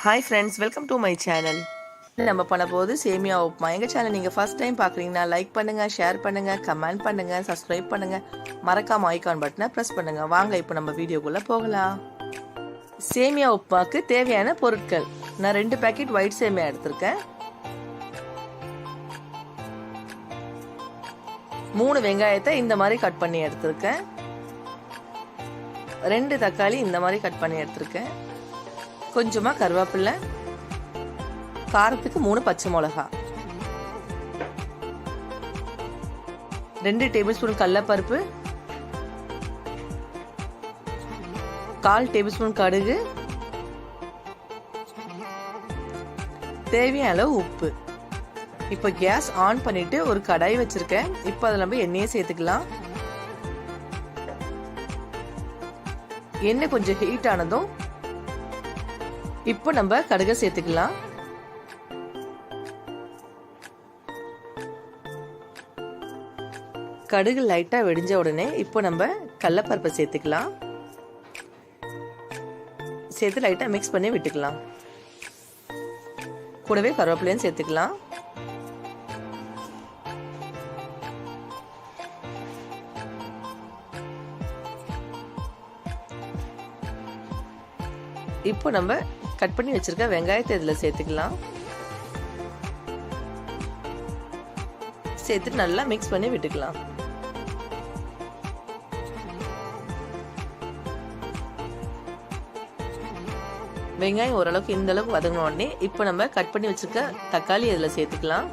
Hi friends welcome to my channel நம்ம பண்ண போது சேமியா உப்புமா எங்கள் சேனல் நீங்கள் ஃபஸ்ட் டைம் பார்க்குறீங்கன்னா லைக் பண்ணுங்கள் ஷேர் பண்ணுங்கள் கமெண்ட் பண்ணுங்கள் சப்ஸ்கிரைப் பண்ணுங்கள் மறக்காம ஐகான் பட்டனை ப்ரெஸ் பண்ணுங்கள் வாங்க இப்போ நம்ம வீடியோக்குள்ளே போகலாம். சேமியா உப்புமாக்கு தேவையான பொருட்கள். நான் ரெண்டு பேக்கெட் ஒயிட் சேமியா எடுத்திருக்கேன். மூணு வெங்காயத்தை இந்த மாதிரி கட் பண்ணி எடுத்திருக்கேன். ரெண்டு தக்காளி இந்த மாதிரி கட் பண்ணி எடுத்திருக்கேன். கொஞ்சமாக கருவேப்பில்லை காரத்துக்கு மூணு பச்சை மிளகா ரெண்டு டேபிள் ஸ்பூன் கடலப்பருப்பு கால் டேபிள் ஸ்பூன் கடுகு தேவையான அளவு உப்பு. இப்போ கேஸ் ஆன் பண்ணிட்டு ஒரு கடாய் வச்சிருக்கேன். இப்போ அதில் நம்ம எண்ணெயை சேர்த்துக்கலாம். எண்ணெய் கொஞ்சம் ஹீட் ஆனதும் இப்போ நம்ம கடுகை சேர்த்துக்கலாம். கடுகு லைட்டா வெடிஞ்ச உடனே இப்போ நம்ம கடலப்பருப்பை சேர்த்துக்கலாம். சேர்த்து லைட்டா மிக்ஸ் பண்ணி விட்டுக்கலாம். கூடவே கருவேப்பிலையும் சேர்த்துக்கலாம். இப்போ நம்ம கட் பண்ணி வச்சிருக்க வெங்காயத்தை இதில் சேர்த்துக்கலாம். சேர்த்துட்டு நல்லா மிக்ஸ் பண்ணி விட்டுக்கலாம். வெங்காயம் ஓரளவுக்கு இந்த அளவுக்கு வதங்கின உடனே இப்போ நம்ம கட் பண்ணி வச்சிருக்க தக்காளி இதில் சேர்த்துக்கலாம்.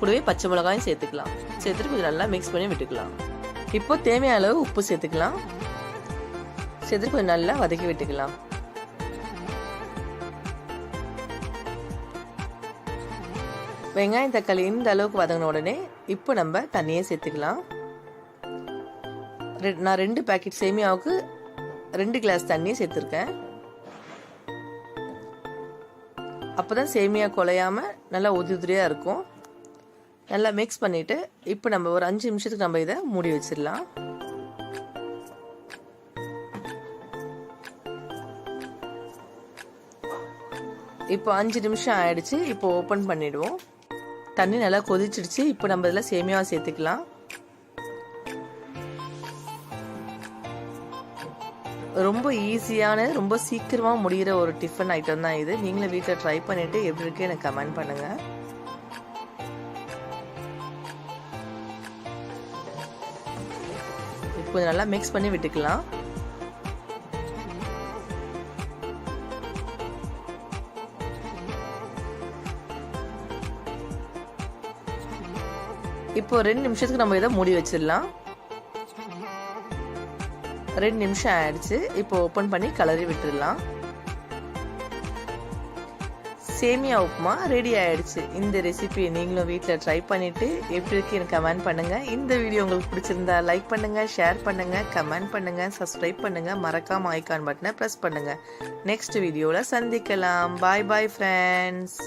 கூடவே பச்சை மிளகாயும் சேர்த்துக்கலாம். சேர்த்துட்டு கொஞ்சம் நல்லா மிக்ஸ் பண்ணி விட்டுக்கலாம். இப்போ தேவையான அளவு உப்பு சேர்த்துக்கலாம். சேர்த்துட்டு கொஞ்சம் நல்லா வதக்கி விட்டுக்கலாம். வெங்காயம் தக்காளி இந்த அளவுக்கு வதங்கின உடனே இப்போ நம்ம தண்ணியை சேர்த்துக்கலாம். நான் ரெண்டு பேக்கெட் சேமியாவுக்கு ரெண்டு கிளாஸ் தண்ணி சேர்த்துருக்கேன். அப்போதான் சேமியா குலையாமல் நல்லா உதிரி உதிரியாக இருக்கும். நல்லா மிக்ஸ் பண்ணிவிட்டு இப்போ நம்ம ஒரு அஞ்சு நிமிஷத்துக்கு நம்ம இதை மூடி வச்சிடலாம். இப்போ அஞ்சு நிமிஷம் ஆயிடுச்சு. இப்போ ஓப்பன் பண்ணிடுவோம். தண்ணி நல்லா கொதிச்சிடுச்சு. இப்போ நம்ம இதில் சேமியாவை சேர்த்துக்கலாம். ரொம்ப ஈஸியான ரொம்ப சீக்கிரமாக முடிகிற ஒரு டிஃபன் ஐட்டம் தான் இது. நீங்களும் வீட்டில் ட்ரை பண்ணிவிட்டு எப்படி இருக்கு எனக்கு கமெண்ட் பண்ணுங்கள் இப்போ நல்லா மிக்ஸ் பண்ணி விட்டுக்கலாம். இப்போ ரெண்டு நிமிஷத்துக்கு நம்ம இதை மூடி வச்சிடலாம். ரெண்டு நிமிஷம் ஆயிடுச்சு. இப்போ ஓப்பன் பண்ணி கலரி விட்டுடலாம். சேமியா உப்புமா ரெடி ஆயிடுச்சு. இந்த ரெசிபி நீங்களும் வீட்டில் ட்ரை பண்ணிட்டு எப்படி இருக்கு எனக்கு கமெண்ட் பண்ணுங்க. இந்த வீடியோ உங்களுக்கு பிடிச்சிருந்தா லைக் பண்ணுங்க ஷேர் பண்ணுங்க கமெண்ட் பண்ணுங்க சப்ஸ்கிரைப் பண்ணுங்க. மறக்காம ஐக்கான் பட்டனை ப்ரெஸ் பண்ணுங்க. நெக்ஸ்ட் வீடியோவில் சந்திக்கலாம். பாய் பாய் ஃப்ரெண்ட்ஸ்